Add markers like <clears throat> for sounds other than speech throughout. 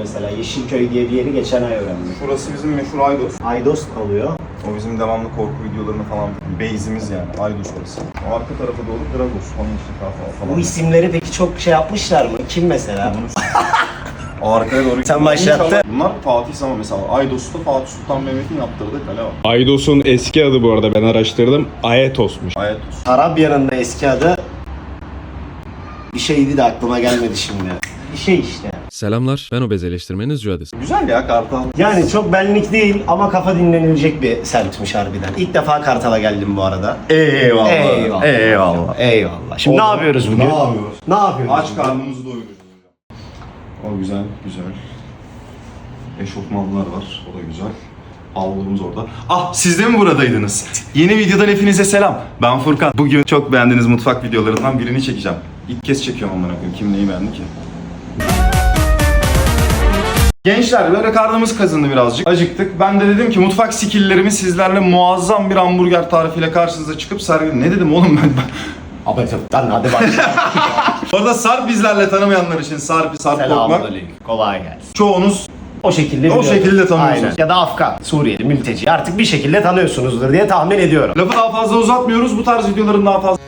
mesela. Yeşilköy diye bir yeri geçen ay öğrendim. Şurası bizim meşhur Aydos. Aydos kalıyor. O bizim devamlı korku videolarını falan base'imiz yani. Aydos orası. O arka tarafa doğru Dragos falan işte falan. Bu isimleri peki çok şey yapmışlar mı? Kim mesela? O arkaya doğru. <laughs> Sen başlattın. Bunlar Fatih Sama mesela. Aydos'ta Fatih Sultan Mehmet'in yaptırdığı kale var. Aydos'un eski adı bu arada ben araştırdım. Aetos'muş. Ayatos. Arabya'nın da eski adı bir şeydi de aklıma gelmedi şimdi. Bir şey işte. Selamlar, ben obez eleştirmeniz Cuhades. Güzel ya Kartal. Yani çok benlik değil ama kafa dinlenilecek bir semtmiş harbiden. İlk defa Kartal'a geldim bu arada. Eyvallah. Eyvallah. Eyvallah. Eyvallah. Şimdi ne Oldu. yapıyoruz bugün? Ne yapıyoruz? Ne yapıyoruz? Aç karnımızı doyuracağız. O güzel, güzel. Eşofmanlar var, o da güzel. Havlularımız orada. Ah siz de mi buradaydınız? Yeni videodan hepinize selam. Ben Furkan. Bugün çok beğendiğiniz mutfak videolarından birini çekeceğim. İlk kez çekiyorum amına koyayım. Kim neyi beğendi ki? Gençler böyle karnımız kazındı birazcık. Acıktık. Ben de dedim ki mutfak skilllerimi sizlerle muazzam bir hamburger tarifiyle karşınıza çıkıp sergiledim. Ne dedim oğlum ben? <laughs> Abi lan hadi başla. Bu arada Sarp bizlerle tanımayanlar için Sarp, Sarp Korkmak. Selamünaleyküm. Kolay gelsin. Çoğunuz O şekilde O biliyorum. şekilde tanıyorsunuz. Aynen. Ya da Afgan, Suriyeli, mülteci. Artık bir şekilde tanıyorsunuzdur diye tahmin ediyorum. lafı daha fazla uzatmıyoruz. Bu tarz videoların daha fazla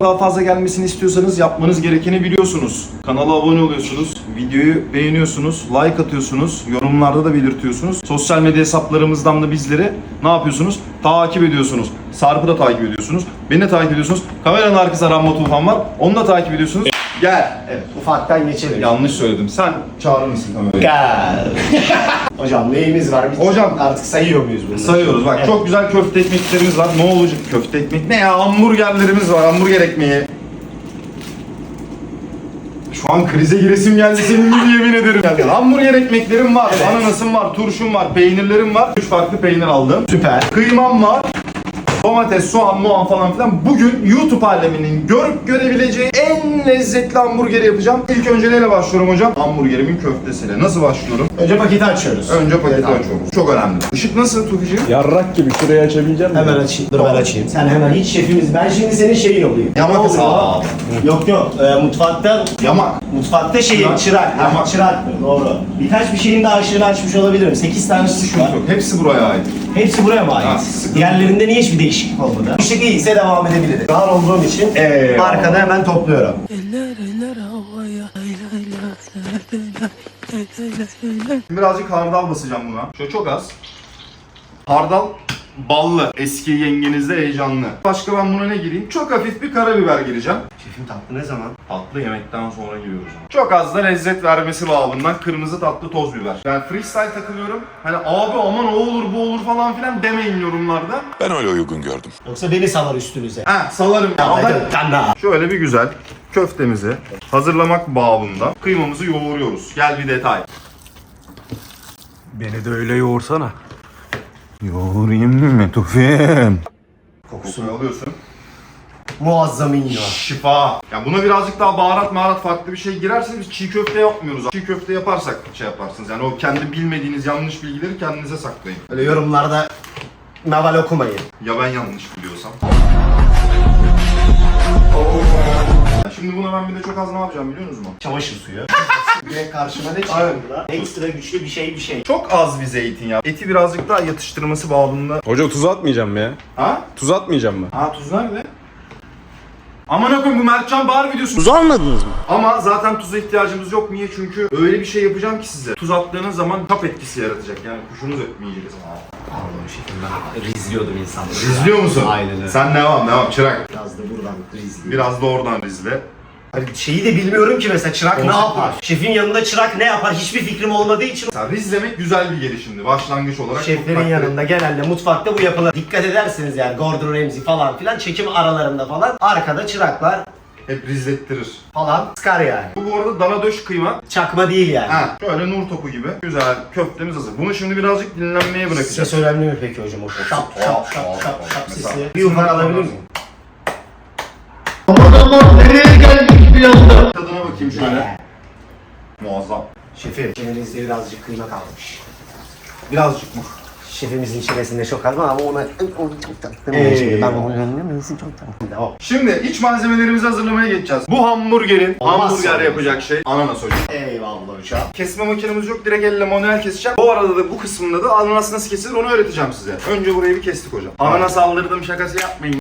daha fazla gelmesini istiyorsanız yapmanız gerekeni biliyorsunuz. Kanala abone oluyorsunuz, videoyu beğeniyorsunuz, like atıyorsunuz, yorumlarda da belirtiyorsunuz. Sosyal medya hesaplarımızdan da bizleri ne yapıyorsunuz? Takip ediyorsunuz. Sarp'ı da takip ediyorsunuz. Beni de takip ediyorsunuz. Kameranın arkasında Rambo Tufan var. Onu da takip ediyorsunuz. Gel. Evet, ufaktan geçelim. Yanlış söyledim. Sen çağırır mısın kamerayı? Gel. <laughs> Hocam neyimiz var? Biz Hocam. artık sayıyor muyuz bunları? Sayıyoruz bak Evet. çok güzel köfte ekmeklerimiz var. Ne olacak köfte ekmek? Ne ya hamburgerlerimiz var. Hamburger ekmeği. Şu an krize giresim geldi senin gibi yemin ederim. Geldi. Hamburger ekmeklerim var, Evet. ananasım var, turşum var, peynirlerim var. Üç farklı peynir aldım. Süper. Kıymam var. Domates, soğan, muğan falan filan. Bugün YouTube aleminin görüp görebileceği en lezzetli hamburgeri yapacağım. İlk önce neyle başlıyorum hocam? Hamburgerimin köftesiyle. Nasıl başlıyorum? Önce paketi açıyoruz. Önce paketi Evet, açıyorum. Çok önemli. Işık nasıl Tufi'ciğim? Yarrak gibi şurayı açabilecek misin? Hemen açayım. Dur ben açayım. Sen hemen hiç şefimiz. Ben şimdi senin şeyin olayım. Yamak Ne oluyor? sağ ol. Yok yok. Ee, mutfakta Yamak. Mutfakta şeyim Çırak. çırak. Yamak. Ha, çırak doğru. Birkaç bir şeyin daha ışığını açmış olabilirim. 8 tane Sıkıntı var. yok. Hepsi buraya ait. Hepsi buraya mı Ha, ait? sıkıntı Diğerlerinde niye hiçbir değişiklik olmadı? Işık iyiyse devam edebiliriz. Rahat olduğum için Eyvallah. arkada hemen topluyorum. Birazcık hardal basacağım buna. Şöyle çok az. Hardal ballı. Eski yengenizde heyecanlı. Başka ben buna ne gireyim? Çok hafif bir karabiber gireceğim. Şefim tatlı ne zaman? Tatlı yemekten sonra giriyoruz. Çok az da lezzet vermesi babından kırmızı tatlı toz biber. Ben freestyle takılıyorum. Hani abi aman o olur bu olur falan filan demeyin yorumlarda. Ben öyle uygun gördüm. Yoksa beni salar üstünüze. Ha salarım. ya. Sen daha. Şöyle bir güzel köftemizi hazırlamak babında kıymamızı yoğuruyoruz. Gel bir detay. Beni de öyle yoğursana. Yoğurayım mı Tufim? Kokusu Kokuyu alıyorsun. muazzam iniyor. Şifa. Ya buna birazcık daha baharat maharat farklı bir şey girerse biz çiğ köfte yapmıyoruz. Çiğ köfte yaparsak şey yaparsınız. Yani o kendi bilmediğiniz yanlış bilgileri kendinize saklayın. Öyle yorumlarda naval okumayın. Ya ben yanlış biliyorsam. Şimdi buna ben bir de çok az ne yapacağım biliyor musunuz mu? Çamaşır suyu. <laughs> Direkt karşıma ne çıktı Aynen. burada? Ekstra güçlü bir şey bir şey. Çok az bir zeytinyağı. Eti birazcık daha yatıştırması babında. Hoca tuz atmayacağım mı ya? Ha? Tuz atmayacağım mı? Ha tuz nerede? Aman akım bu Mertcan Bahar videosu. Tuz almadınız mı? Ama zaten tuza ihtiyacımız yok. Niye? Çünkü öyle bir şey yapacağım ki size. Tuz attığınız zaman tap etkisi yaratacak. Yani kuşunuz ötmeyecek. Pardon şefim ben rizliyordum insanları. İzliyor musun? Aynen öyle. Sen devam devam çırak. Biraz da buradan rizli. Biraz da oradan rizle. Hani şeyi de bilmiyorum ki mesela çırak ne yapar? Şefin yanında çırak ne yapar? Hiçbir fikrim olmadığı için Mesela rizlemek güzel bir gelişimdi. Başlangıç olarak. çok şeflerin takdir yanında genelde mutfakta bu yapılır. Dikkat edersiniz yani Gordon Ramsay falan filan çekim aralarında falan arkada çıraklar Hep rizlettirir. falan sıkar yani. Bu bu arada dana döş kıyma. Çakma değil yani. Ha, şöyle nur topu gibi. Güzel köftemiz hazır. Bunu şimdi birazcık dinlenmeye bırakacağız. Ses önemli mi peki hocam o şap şap şap şap şap şap Mesela. sesi? Bir ufak alabilir miyim? Tadına bakayım şöyle. Muazzam. Şefim, elinizde birazcık kıyma kalmış. Birazcık mı? Şefimizin çenesinde çok az var ama ona onu çok taktım. Ee. Şimdi ben onu göndermesin çok taktım. Devam. Şimdi iç malzemelerimizi hazırlamaya geçeceğiz. Bu hamburgerin Olmazsa hamburger olmaz. yapacak şey ananas hocam. Eyvallah hocam. Kesme makinemiz yok direkt elle manuel keseceğim. Bu arada da bu kısmında da ananas nasıl kesilir onu öğreteceğim size. Önce burayı bir kestik hocam. Ananas aldırdım şakası yapmayın.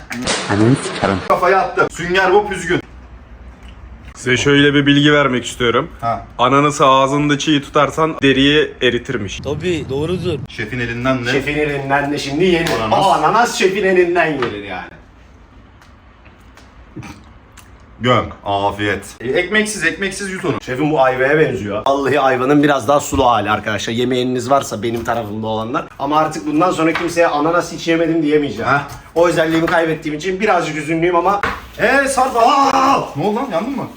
Kafaya attım. Sünger bu püzgün. Size şöyle bir bilgi vermek istiyorum. Ha. Ananası ağzında çiğ tutarsan deriyi eritirmiş. Şefin elinden de. Şefin elinden de şimdi yenir. Ananas. Ananas. ananas şefin elinden yenir yani. Göm. Afiyet. E, ekmeksiz ekmeksiz yut onu. Şefim bu ayvaya benziyor. Vallahi ayvanın biraz daha sulu hali arkadaşlar. Yemeğiniz varsa benim tarafımda olanlar. Ama artık bundan sonra kimseye ananas hiç yemedim diyemeyeceğim. Heh. O özelliğimi kaybettiğim için birazcık üzünlüyüm ama Eee sarp Aa! Ne oldu lan yandın mı?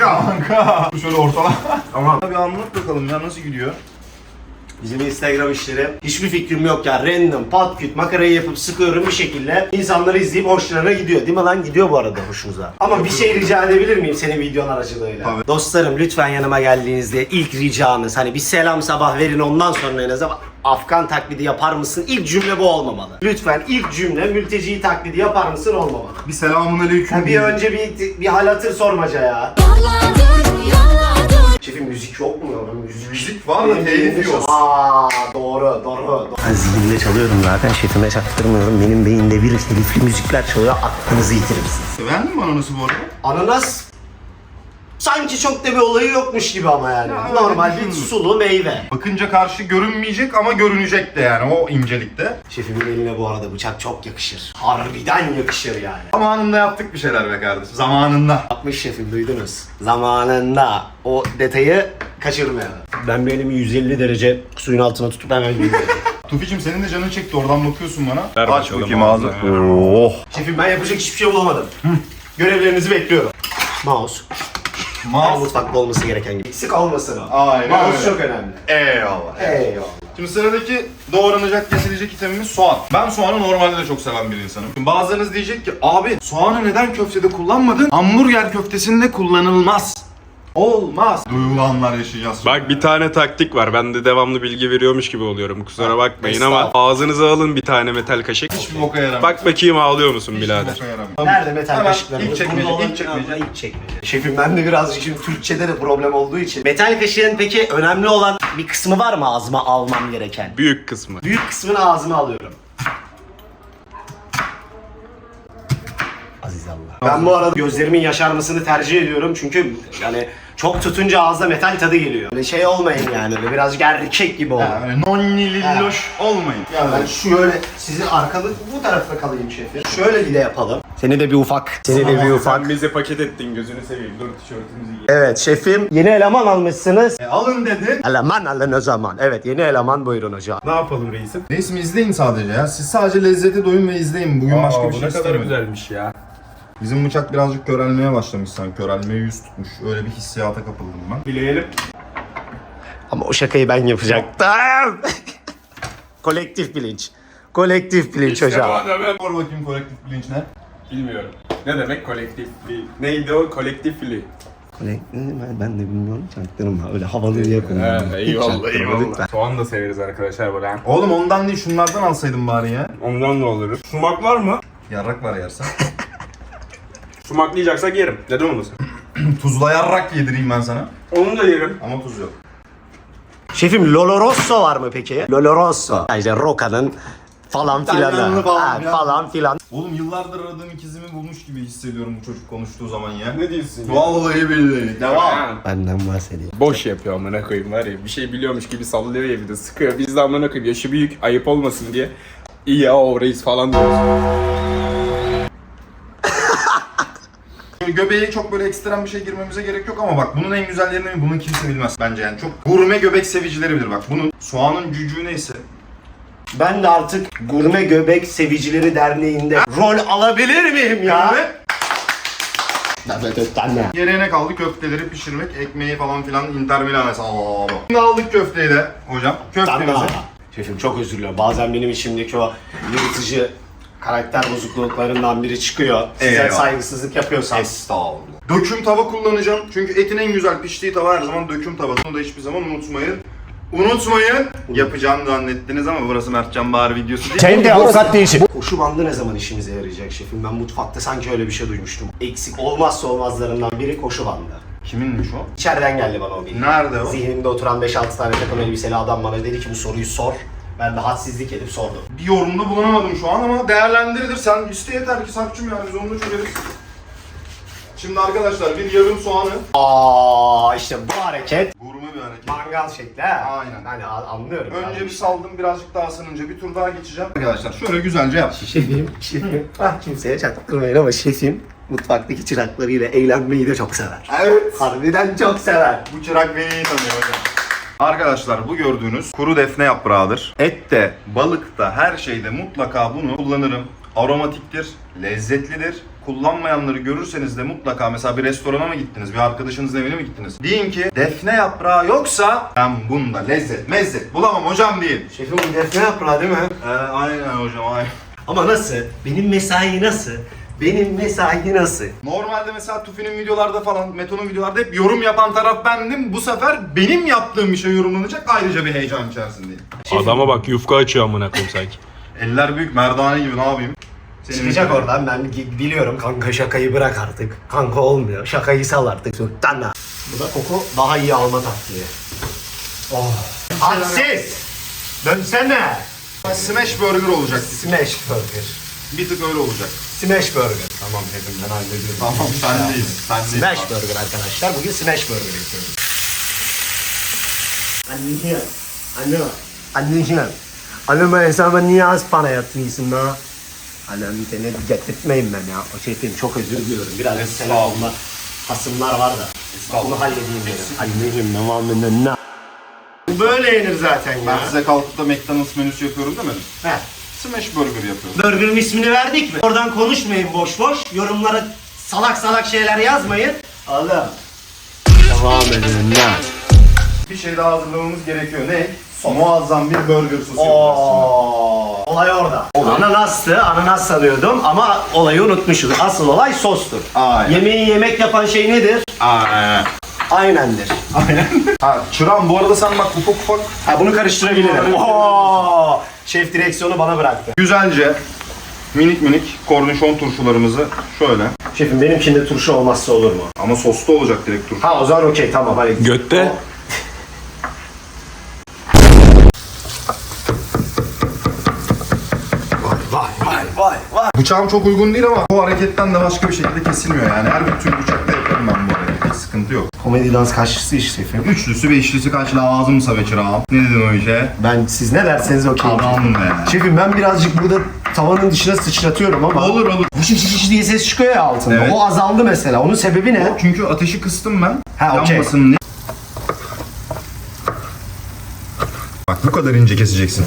Kanka. <laughs> Şöyle ortala. Ama bir anlat bakalım ya nasıl gidiyor? Bizim Instagram işleri hiçbir fikrim yok ya. Random, pat küt, makarayı yapıp sıkıyorum bir şekilde. İnsanları izleyip hoşlarına gidiyor. Değil mi lan? Gidiyor bu arada hoşunuza. Ama bir şey rica edebilir miyim senin videon aracılığıyla? Tabii. Dostlarım lütfen yanıma geldiğinizde ilk ricanız hani bir selam sabah verin ondan sonra en azından Afgan taklidi yapar mısın? İlk cümle bu olmamalı. Lütfen ilk cümle mülteci taklidi yapar mısın olmamalı. Bir selamun aleyküm. Ha, bir önce bir, bir hal hatır sormaca ya. Şefim müzik yok mu ya? Müzik, Müzik var da telif yok. Aa doğru doğru. Ben zihnimde çalıyorum zaten şefime çaktırmıyorum. Benim beyinde bir telifli müzikler çalıyor aklınızı yitirirsiniz. Beğendin mi ananası bu arada? Ananas sanki çok da bir olayı yokmuş gibi ama yani. Ya, Normal bir düşündüm. sulu meyve. Bakınca karşı görünmeyecek ama görünecek de yani o incelikte. Şefimin eline bu arada bıçak çok yakışır. Harbiden yakışır yani. Zamanında yaptık bir şeyler be kardeşim. Zamanında. Yapmış şefim duydunuz. Zamanında o detayı kaçırmayalım. Ben bir elimi 150 derece suyun altına tutup hemen gidiyorum. <laughs> Tuficim senin de canın çekti oradan bakıyorsun bana. Ver Aç bakayım ağzı. Oh. Şefim ben yapacak hiçbir şey bulamadım. Görevlerinizi bekliyorum. Mouse. Her Mouse. mutfakta olması gereken gibi. Eksik olmasın o. Aynen Mouse öyle. çok önemli. Eyvallah. Eyvallah. Şimdi sıradaki doğranacak, kesilecek itemimiz soğan. Ben soğanı normalde de çok seven bir insanım. Şimdi bazılarınız diyecek ki abi soğanı neden köftede kullanmadın? Hamburger köftesinde kullanılmaz. Olmaz. Duygulanlar yaşayacağız. Bak bir tane taktik var. Ben de devamlı bilgi veriyormuş gibi oluyorum. Kusura bakmayın ama estağfurullah. ağzınıza alın bir tane metal kaşık. Hiçbir boka yaramıyor. Bak bakayım ağlıyor musun birader? boka yaramıyor. Nerede metal Hemen kaşıklarımız? ilk çekmece, Burada olan- ilk çekmece. Ha, ilk çekmece. Şefim ben de birazcık şimdi Türkçede de problem olduğu için. Metal kaşığın peki önemli olan bir kısmı var mı ağzıma almam gereken? Büyük kısmı. Büyük kısmını ağzıma alıyorum. Aziz Allah. Ben bu arada gözlerimin yaşarmasını tercih ediyorum çünkü yani çok tutunca ağızda metal tadı geliyor. Böyle şey olmayın yani böyle birazcık erkek gibi olun. Ha, öyle nonni lilloş olmayın. Ya ben şöyle sizin arkalı bu tarafta kalayım şefim. Şöyle bir de yapalım. Seni de bir ufak. Seni de bir ufak. Sen bizi paket ettin gözünü seveyim. Dur tişörtümüzü giy. Evet şefim yeni eleman almışsınız. E, alın dedin. Eleman alın o zaman. Evet yeni eleman buyurun hocam. Ne yapalım reisim? Reisim izleyin sadece ya. Siz sadece lezzete doyun ve izleyin. Bugün başka bir bu şey ne kadar istemiyorum. güzelmiş ya. Bizim bıçak birazcık körelmeye başlamış sanki. Körelmeye yüz tutmuş. Öyle bir hissiyata kapıldım ben. Bileyelim. Ama o şakayı ben yapacaktım. <laughs> Kolektif bilinç. Kolektif bilinç hocam. Sor bakayım kolektif bilinç ne? Bilmiyorum. Ne demek kolektif fili? Neydi o kolektif fili? Kolektif ben, ben de bilmiyorum çaktırma öyle havalı diye He, kullanıyorum. eyvallah eyvallah. Soğan da severiz arkadaşlar böyle. Oğlum ondan değil şunlardan alsaydın bari ya. Ondan da oluruz. Sumak var mı? Yarrak var yersen. <laughs> Sumaklayacaksak yerim. Neden olmasın? <clears throat> Tuzla yarrak yedireyim ben sana. Onu da yerim. Ama tuz yok. Şefim Lolo Rosso var mı peki? Lolo Rosso. Ya İşte Roca'nın falan filanı. İtalyanlı falan Ha, filan. falan filan. Oğlum yıllardır aradığım ikizimi bulmuş gibi hissediyorum bu çocuk konuştuğu zaman ya. Ne diyorsun? Vallahi billahi. Devam. Ha. Benden bahsediyor. Boş yapıyor amına koyayım var ya bir şey biliyormuş gibi sallıyor ya bir de sıkıyor. Biz de amına koyayım yaşı büyük ayıp olmasın diye. İyi ya o reis falan diyoruz. Şimdi Göbeğe çok böyle ekstrem bir şey girmemize gerek yok ama bak bunun en güzel yerini bunu kimse bilmez bence yani. Çok gurme göbek sevicileri bilir bak. Bunun soğanın cücüğü neyse. Ben de artık Gurme Göbek Sevicileri Derneği'nde rol alabilir miyim ya? Ve Evet, evet, anne. Geriye ne kaldı? Köfteleri pişirmek, ekmeği falan filan Inter Milan hesabı. Şimdi aldık köfteyi de hocam. Köftemizi. Şefim çok özür diliyorum. Bazen benim içimdeki o yırtıcı karakter bozukluklarından biri çıkıyor. Size Eyvallah. saygısızlık yapıyorsam. Estağfurullah. Döküm tava kullanacağım. Çünkü etin en güzel piştiği tava her zaman döküm tava. Bunu da hiçbir zaman unutmayın. Unutmayın. Yapacağım zannettiniz ama burası Mertcan Bahar videosu değil. Sen de avukat değilsin. Koşu bandı ne zaman işimize yarayacak şefim? Ben mutfakta sanki öyle bir şey duymuştum. Eksik olmazsa olmazlarından biri koşu bandı. Kiminmiş o? İçeriden geldi bana o bilgi. Nerede o? Zihnimde oturan 5-6 tane takım elbiseli adam bana dedi ki bu soruyu sor. Ben de hadsizlik edip sordum. Bir yorumda bulunamadım şu an ama değerlendirilir. Sen iste yeter ki Sakçım yani biz onu da çözeriz. Şimdi arkadaşlar bir yarım soğanı. Aa işte bu hareket Gurme bir hareket. mangal şekli ha. Aynen. Hani anlıyorum. Önce yani. bir saldım birazcık daha ısınınca bir tur daha geçeceğim. Arkadaşlar şöyle güzelce yap. Şefim, şefim. Ah kimseye çaktırmayın ama şefim mutfaktaki çıraklarıyla eğlenmeyi de çok sever. Evet. Harbiden çok sever. Bu çırak beni iyi tanıyor hocam. Arkadaşlar bu gördüğünüz kuru defne yaprağıdır. Ette, balıkta, her şeyde mutlaka bunu kullanırım. Aromatiktir, lezzetlidir. Kullanmayanları görürseniz de mutlaka mesela bir restorana mı gittiniz, bir arkadaşınızın evine mi gittiniz? Deyin ki defne yaprağı yoksa ben bunda lezzet, mezzet bulamam hocam deyin. Şefim bu defne yaprağı değil mi? Ee, aynen hocam aynen. Ama nasıl? Benim mesai nasıl? Benim mesai nasıl? Normalde mesela Tufi'nin videolarda falan, Meto'nun videolarda hep yorum yapan taraf bendim. Bu sefer benim yaptığım bir şey yorumlanacak ayrıca bir heyecan içerisindeyim. Adama bak yufka açıyor amına koyayım sanki. <laughs> Eller büyük merdane gibi ne yapayım? Senin Çıkacak oradan ben gi- biliyorum kanka şakayı bırak artık. Kanka olmuyor. Şakayı sal artık. Sultana. Bu da koku daha iyi alma taktiği. Oh. Hadsiz! Dönsene! Smash burger olacak. Smash burger. Bir tık öyle olacak. Smash burger. Tamam dedim ben hallediyorum. Tamam sen değil. Sen değil. Smash burger arkadaşlar. Bugün smash burger yapıyoruz. Anneciğim. Anne. Anneciğim. Anne ben hesaba niye az para yatıyorsun la? Annem seni getirtmeyin ben ya. O şefim çok özür diliyorum. Biraz telefonla hasımlar var da. Onu halledeyim dedim. Anneciğim ne var ne? Bu böyle yenir zaten ya. Ben size kalkıp da McDonald's menüsü yapıyorum demedim. Heh. Smash burger yapıyorum. Burger'ın ismini verdik mi? Oradan konuşmayın boş boş. Yorumlara salak salak şeyler yazmayın. Oğlum. Devam edin lan. Bir şey daha hazırlamamız gerekiyor. Ne? Muazzam bir burger sosu yapacağız Oo, olay orada. Ananastı, ananas sanıyordum ama olayı unutmuşuz. Asıl olay sostur. Aynen. Yemeği yemek yapan şey nedir? Aynen. Aynendir. Aynen. ha, çıram bu arada sen bak ufak ufak Ha bunu karıştırabilirim. Oo, şef direksiyonu bana bıraktı. güzelce minik minik kornişon turşularımızı şöyle. Şefim benimkinde turşu olmazsa olur mu? Ama soslu olacak direkt turşu. Ha o zaman okey tamam hadi. Götte. Vay vay vay vay. Bıçağım çok uygun değil ama bu hareketten de başka bir şekilde kesilmiyor yani. Her bir tür bıçakla yaparım ben bu hareketi. Sıkıntı yok. Komedi dans kaçlısı iş şefim. Üçlüsü beşlisi kaç lazımsa be çırağım. Ne dedin o işe? Ben siz ne derseniz okey. Tamam be. Şefim ben birazcık burada tavanın dışına sıçratıyorum ama. Olur olur. Vış vış vış diye ses çıkıyor ya altında. Evet. O azaldı mesela. Onun sebebi ne? Çünkü ateşi kıstım ben. Ha, okey. Yanmasın diye. Bak bu kadar ince keseceksin.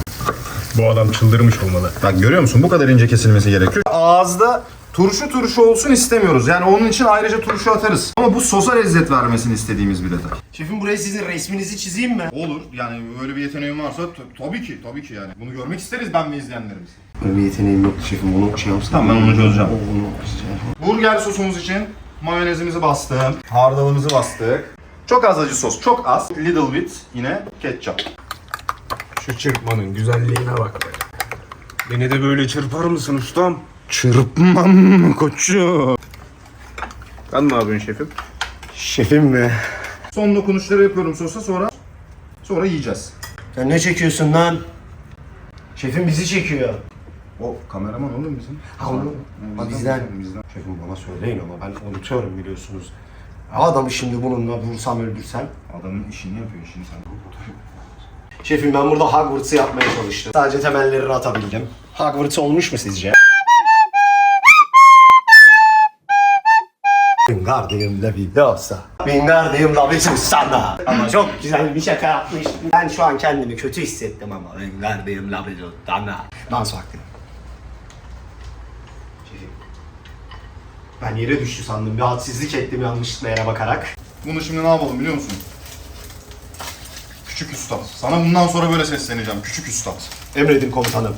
Bu adam çıldırmış olmalı. Bak görüyor musun? Bu kadar ince kesilmesi gerekiyor. Ağızda turşu turşu olsun istemiyoruz. Yani onun için ayrıca turşu atarız. Ama bu sosa lezzet vermesini istediğimiz bir detay. Şefim buraya sizin resminizi çizeyim mi? Olur. Yani böyle bir yeteneğin varsa tabii ki, tabii ki yani. Bunu görmek isteriz ben ve izleyenlerimiz. Böyle bir yeteneğim yoktu şefim. Bunu şey yapsam. Tamam, ben onu çözeceğim. Onu Burger sosumuz için mayonezimizi bastım. Hardalımızı bastık. Çok az acı sos, çok az. Little bit yine ketçap. Şu çırpmanın güzelliğine bak be. Beni de böyle çırpar mısın ustam? Çırpmam koçum? Ben ne yapıyorsun şefim? Şefim mi? Son dokunuşları yapıyorum sosa sonra sonra yiyeceğiz. Sen ne çekiyorsun lan? Şefim bizi çekiyor. O kameraman olur bizim? Ha, Ha, bizden. bizden. Şefim bana söyleyin ama ben unutuyorum biliyorsunuz. Ya Adamı şimdi bununla vursam öldürsem. Adamın işini yapıyor işini sen. Şefim ben burada Hogwarts'ı yapmaya çalıştım. Sadece temellerini atabildim. Hogwarts olmuş mu sizce? Wingardium Leviosa. Wingardium Leviosa sana. Ama çok güzel bir şaka yapmış. Ben şu an kendimi kötü hissettim ama Wingardium Leviosa. Dans vakti. Ben yere düştü sandım. Bir hadsizlik ettim yanlışlıkla yere bakarak. Bunu şimdi ne yapalım biliyor musun? Küçük üstad. Sana bundan sonra böyle sesleneceğim. Küçük üstad. Emredin komutanım.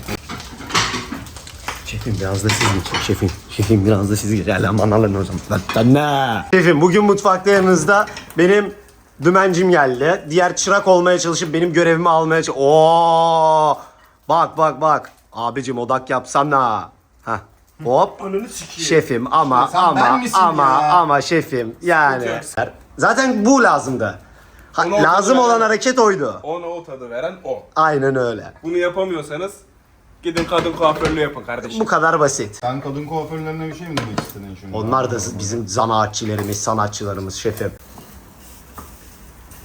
Şefim biraz da siz geçin. Şefim, şefim biraz da siz geçin. Gel aman alın o zaman. Lan ne? Şefim bugün mutfakta yanınızda benim Dümencim geldi. Diğer çırak olmaya çalışıp benim görevimi almaya çalış... Oo! Bak bak bak. Abicim odak yapsana. Heh. Hop. Sikeyim. Şefim ama Sen ben ama misin ama ya? ama şefim yani. Zaten bu lazımdı. Ha, Onu lazım ortada olan ver. hareket oydu. Ona o tadı veren o. Aynen öyle. Bunu yapamıyorsanız gidin kadın kuaförlüğü yapın kardeşim. Bu kadar basit. Sen kadın kuaförlerine bir şey mi demek istedin şimdi? Onlar da bizim zanaatçilerimiz, sanatçılarımız şefim.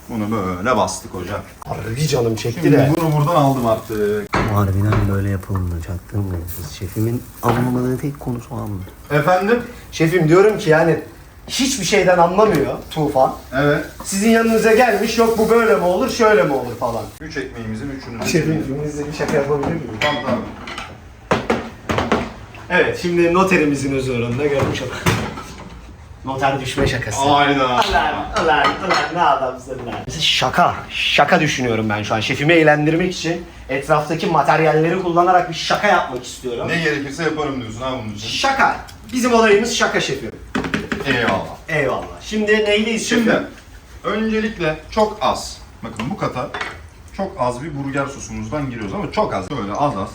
Bunu böyle bastık hocam. Harbi canım çekti Şimdi bunu buradan aldım artık. Harbiden böyle yapılmayacaktı mı? Şefimin anlamadığı tek konusu o anlı. Efendim? Şefim diyorum ki yani hiçbir şeyden anlamıyor Tufan. Evet. Sizin yanınıza gelmiş yok bu böyle mi olur şöyle mi olur falan. Üç ekmeğimizin üçünü. Şefim size bir şaka yapabilir miyim? Tamam tamam. Evet şimdi noterimizin huzurunda görmüş olduk. Noter düşme şakası. Aynen. Ulan, ulan, ulan ne adamsın lan. Mesela şaka, şaka düşünüyorum ben şu an. Şefimi eğlendirmek için etraftaki materyalleri kullanarak bir şaka yapmak istiyorum. Ne gerekirse yaparım diyorsun ha bunun için. Şaka. Bizim olayımız şaka şefim. Eyvallah. Eyvallah. Şimdi neyliyiz şefim? Şimdi öncelikle çok az. Bakın bu kata çok az bir burger sosumuzdan giriyoruz ama çok az. Böyle az az.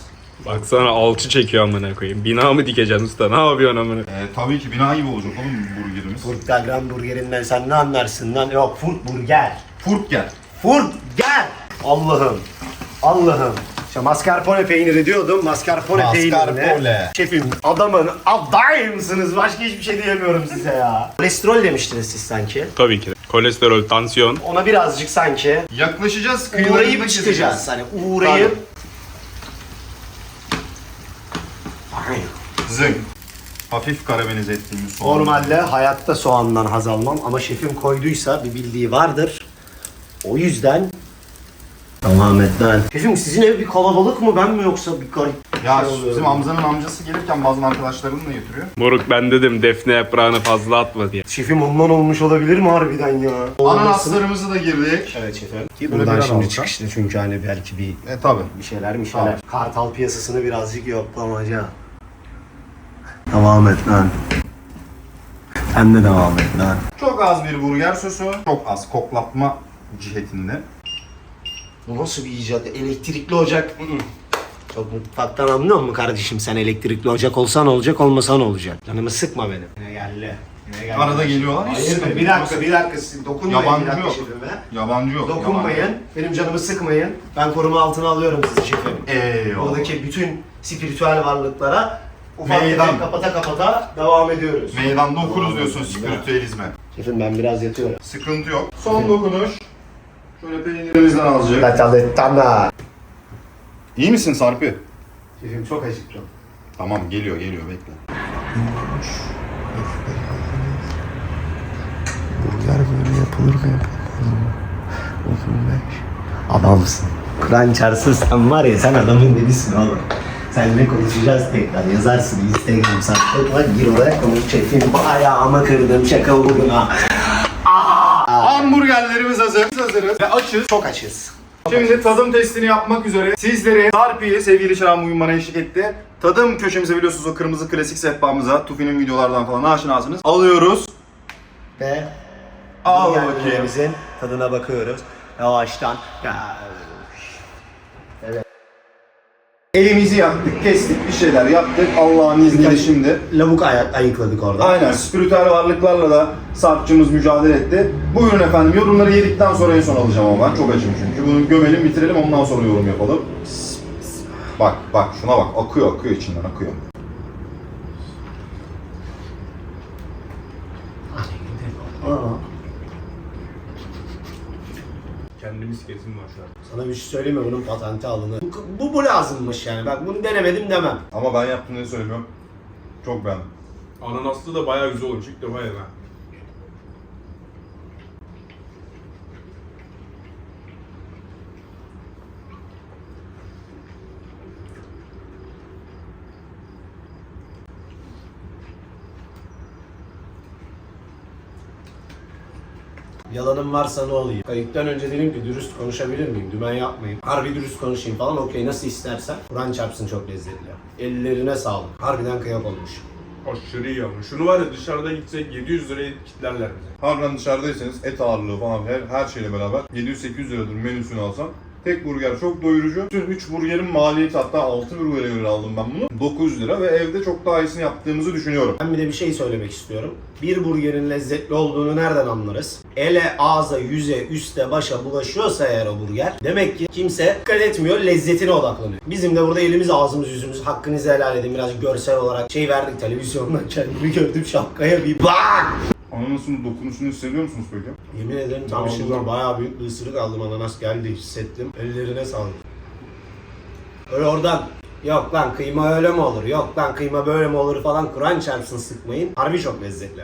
Baksana alçı çekiyor amına koyayım. Bina mı dikeceksin usta? Ne yapıyorsun amına? Ee, tabii ki bina gibi olacak oğlum bu burgerimiz. Furtgagran burgerinden sen ne anlarsın lan? Yok Furt burger. Furtger. Furtger. Allah'ım. Allah'ım. İşte mascarpone peyniri diyordum. Mascarpone, Mascarpone. peynirine. Şefim adamın adayımsınız. Başka hiçbir şey diyemiyorum size ya. Kolesterol demiştiniz siz sanki. Tabii ki. Kolesterol, tansiyon. Ona birazcık sanki Yaklaşacağız. uğrayıp çıkacağız. Hani uğrayıp Zing. Hafif karamelize ettiğimiz soğan. Normalde hayatta soğandan haz almam ama şefim koyduysa bir bildiği vardır. O yüzden Tamamen. Şefim sizin ev bir kalabalık mı ben mi yoksa bir garip Ya şey bizim Hamza'nın amcası gelirken bazı arkadaşlarını da getiriyor. Moruk ben dedim defne yaprağını fazla atma diye. Şefim ondan olmuş olabilir mi harbiden ya? Ananaslarımızı da girdik. Evet şefim. Ki buradan şimdi alsa. çıkışta çünkü hani belki bir E tabi. bir şeyler bir şeyler. Tamam. Kartal piyasasını birazcık yoklamaca. Devam et lan. Sen de devam et lan. Çok az bir burger sosu. Çok az koklatma cihetinde. Bu nasıl bir icat? Elektrikli ocak. Çok mutfaktan anlıyor musun kardeşim? Sen elektrikli ocak olsan olacak, olmasan olacak. Canımı sıkma benim. Yine geldi. Yine geldi. Arada geliyorlar. Hiç Hayır sıkıntı be, bir yok. dakika, bir dakika. Siz dokunmayın Yabancı bir dakika yok. şefime. Yabancı yok. Dokunmayın. yabancı. Benim canımı sıkmayın. Ben koruma altına alıyorum sizi şefim. Eyvallah. Oradaki bütün spiritüel varlıklara ufak Meydan. tefek kapata kapata devam ediyoruz. Meydanda okuruz diyorsun spiritüelizme. Şefim ben biraz yatıyorum. Sıkıntı yok. Son dokunuş. Şöyle peynirimizden azıcık. Kataletana. İyi misin Sarpi? Şefim çok acıktım. Tamam geliyor geliyor bekle. Burger böyle yapılır mı yapılmaz mı? 35. Adamsın. Kur'an sen var ya sen adamın delisin oğlum. Seninle konuşacağız tekrar. Yazarsın Instagram sayfasına gir oraya konuş çekeyim. Ayağıma kırdım şaka uğruna. Hamburgerlerimiz hazır. Biz hazırız ve açız. Çok açız. Şimdi tadım testini yapmak üzere sizlere Sarpi'yi sevgili Şahan bugün bana eşlik etti. Tadım köşemize biliyorsunuz o kırmızı klasik sehpamıza Tufi'nin videolardan falan aşinasınız. Alıyoruz. Ve Al bakayım. tadına bakıyoruz. Yavaştan. Ya. Elimizi yaktık, kestik, bir şeyler yaptık. Allah'ın izniyle şimdi. Lavuk ayak ayıkladık orada. Aynen, spiritüel varlıklarla da Sarp'cımız mücadele etti. Buyurun efendim, yorumları yedikten sonra en son alacağım ama ben. Çok açım çünkü. Bunu gömelim, bitirelim, ondan sonra yorum yapalım. Bak, bak, şuna bak. Akıyor, akıyor içinden, akıyor. Aa. Kendimiz kesin var şu an. Sana bir şey söyleyeyim mi? Bunun patenti alınır. Bu, bu, bu lazımmış yani. Bak bunu denemedim demem. Ama ben yaptım diye söylemiyorum. Çok beğendim. Ananaslı da bayağı güzel olmuş. İlk defa yedim ha. Yalanım varsa ne olayım? Kayıttan önce dedim ki dürüst konuşabilir miyim? Dümen yapmayayım. Harbi dürüst konuşayım falan. Okey nasıl istersen. Kur'an çarpsın çok lezzetli. Ellerine sağlık. Harbiden kıyak olmuş. Aşırı iyi ama. Şunu var ya dışarıda gitsek 700 liraya kitlerler bize. Harbiden dışarıdaysanız et ağırlığı falan her, her şeyle beraber 700-800 liradır menüsünü alsam Tek burger çok doyurucu. Bütün 3 burgerin maliyeti hatta 6 burgere göre aldım ben bunu. 900 lira ve evde çok daha iyisini yaptığımızı düşünüyorum. Ben bir de bir şey söylemek istiyorum. Bir burgerin lezzetli olduğunu nereden anlarız? Ele, ağza, yüze, üste, başa bulaşıyorsa eğer o burger demek ki kimse dikkat etmiyor, lezzetine odaklanıyor. Bizim de burada elimiz, ağzımız, yüzümüz hakkınızı helal edin. Biraz görsel olarak şey verdik televizyondan <laughs> kendimi gördüm şapkaya bir bak. Ananasın dokunuşunu hissediyor musunuz peki? Yemin ederim tam şimdi bayağı büyük bir ısırık aldım ananas geldi hissettim. Ellerine sağlık. Öyle oradan yok lan kıyma öyle mi olur yok lan kıyma böyle mi olur falan Kur'an çarpsın sıkmayın. Harbi çok lezzetli.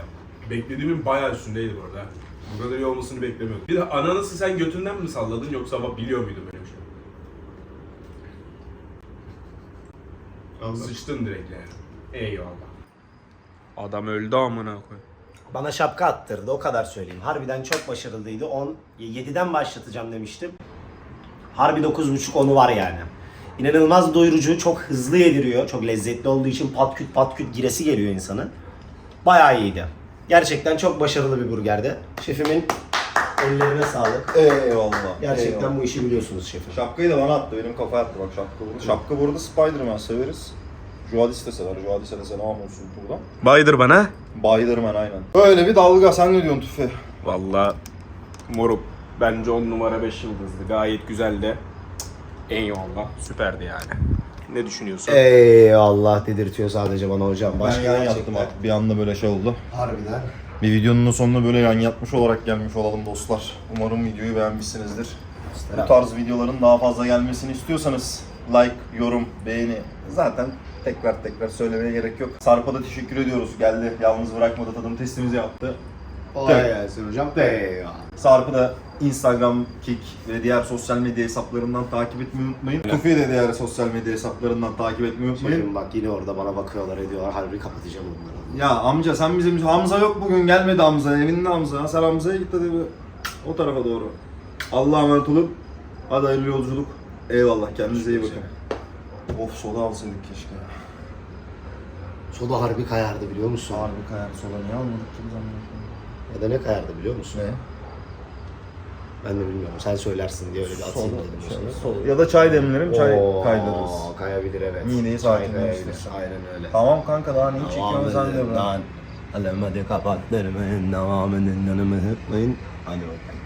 Beklediğimin bayağı üstündeydi bu arada. Bu kadar iyi olmasını beklemiyordum. Bir de ananası sen götünden mi salladın yoksa bak biliyor muydun böyle bir şey? Sıçtın direkt yani. Eyvallah. Adam öldü amına koy. Bana şapka attırdı o kadar söyleyeyim. Harbiden çok başarılıydı. 10 7'den başlatacağım demiştim. Harbi 9.5 10'u var yani. İnanılmaz doyurucu, çok hızlı yediriyor. Çok lezzetli olduğu için pat küt pat küt giresi geliyor insanın. Bayağı iyiydi. Gerçekten çok başarılı bir burgerdi. Şefimin ellerine sağlık. Eyvallah. Gerçekten bu işi biliyorsunuz şefim. Şapkayı da bana attı. Benim kafaya attı bak şapka burada. Şapka burada Spider-Man severiz. Juadis de sever. Juadis'e de selam olsun buradan. Baydır bana. Spider-Man aynen. Böyle bir dalga. Sen ne diyorsun Tüfe? Valla moruk bence 10 numara 5 yıldızdı. Gayet güzeldi. Eyvallah. Süperdi yani. Ne düşünüyorsun? Eyvallah dedirtiyor sadece bana hocam. Ben Başka yan gerçekten- yattım artık. Bir anda böyle şey oldu. Harbiden. Bir videonun da sonuna böyle yan yatmış olarak gelmiş olalım dostlar. Umarım videoyu beğenmişsinizdir. Bu tarz videoların daha fazla gelmesini istiyorsanız like, yorum, beğeni zaten tekrar tekrar söylemeye gerek yok. Sarp'a da teşekkür ediyoruz. Geldi, yalnız bırakmadı, tadım testimizi yaptı. Kolay Evet. gelsin hocam. Eyvallah. Sarp'ı da Instagram, Kik ve diğer sosyal medya hesaplarından takip etmeyi unutmayın. Tufi'yi de diğer sosyal medya hesaplarından takip etmeyi unutmayın. Şefim bak yine orada bana bakıyorlar ediyorlar. Harbi kapatacağım onları. Ya amca sen bizim Hamza yok bugün gelmedi Hamza evinde Hamza. Sen Hamza'ya git hadi bir o tarafa doğru. Allah'a emanet olun. Hadi hayırlı yolculuk. Eyvallah kendinize iyi bakın. Of soda alsaydık keşke. Soda harbi kayardı biliyor musun? Harbi kayar soda niye almadık ki biz Ya da ne kayardı biliyor musun? Ne? Ben de bilmiyorum. Sen söylersin diye öyle bir atayım dedim o Şey, sana. soda. Ya da çay demlerim çay Oo, kaydırırız. Kayabilir evet. Mideyi Çay sakinleştirir. kayabilir. Aynen öyle. Tamam kanka daha neyi çekiyorsun sen de bırak. Alem hadi kapat derim. Devam edin yanımı hıplayın. Hadi bakalım.